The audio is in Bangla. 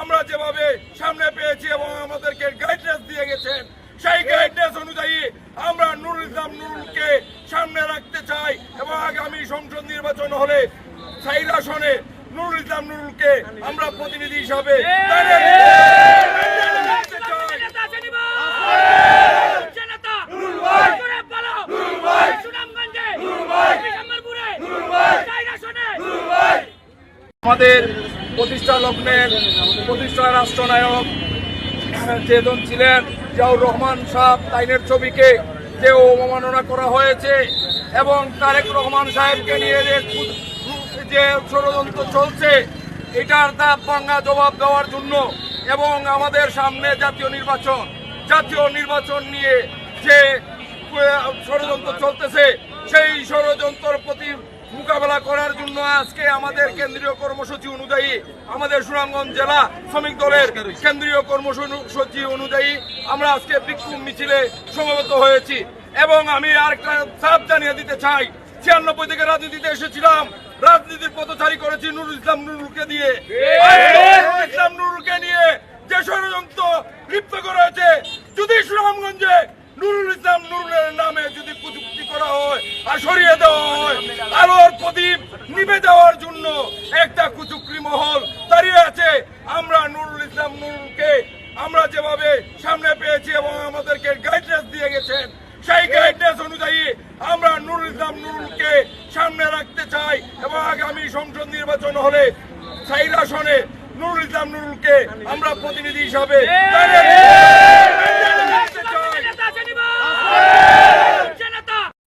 আমরা যেভাবে সামনে পেয়েছি এবং আমাদেরকে গাইডলাইন্স দিয়ে গেছেন সেই গাইডলাইন্স অনুযায়ী আমরা নুরুল ইসলাম নুরুলকে সামনে রাখতে চাই এবং আগামী সংসদ নির্বাচন হলে সাইড আসনে নুরুল ইসলাম নুরুলকে আমরা প্রতিনিধি হিসাবে আমাদের প্রতিষ্ঠা লগ্নের প্রতিষ্ঠা রাষ্ট্রনায়ক যেজন ছিলেন জিয়াউর রহমান সাহেব, তাইনের ছবিকে যে অবমাননা করা হয়েছে এবং তারেক রহমান সাহেবকে নিয়ে যে যে ষড়যন্ত্র চলছে, এটার দাঁত ভাঙ্গা জবাব দেওয়ার জন্য এবং আমাদের সামনে জাতীয় নির্বাচন জাতীয় নির্বাচন নিয়ে যে ষড়যন্ত্র চলতেছে মোকাবেলা করার জন্য আজকে আমাদের কেন্দ্রীয় কর্মসূচি অনুযায়ী আমাদের সুনামগঞ্জ জেলা শ্রমিক দলের কেন্দ্রীয় কর্মসূচি অনুযায়ী আমরা আজকে বিক্ষোভ মিছিলে সমবেত হয়েছি। এবং আমি আরেকটা চাপ জানিয়ে দিতে চাই ছিয়ানব্বই থেকে রাজনীতিতে এসেছিলাম। রাজনীতির পথচারী করেছি নুরুল ইসলাম নুরুলকে দিয়ে। নুরুল ইসলাম নিয়ে যে ষড়যন্ত্র লিপ্ত করা হয়েছে যদি সুনামগঞ্জে নুরুল ইসলাম নুরুলের নামে যদি প্রযুক্তি করা হয় আর সরিয়ে দেওয়া হয় আলোর প্রদীপ নিভে যাওয়ার জন্য একটা কুচুকরি মহল দাঁড়িয়ে আছে। আমরা নুরুল ইসলাম নুরুলকে আমরা যেভাবে সামনে পেয়েছি এবং আমাদেরকে গাইডলাইন্স দিয়ে গেছেন, সেই গাইডলাইন্স অনুযায়ী আমরা নুরুল ইসলাম নুরুলকে সামনে রাখতে চাই এবং আগামী সংসদ নির্বাচন হলে সাইর আসনে নুরুল ইসলাম নুরুলকে আমরা প্রতিনিধি হিসাবে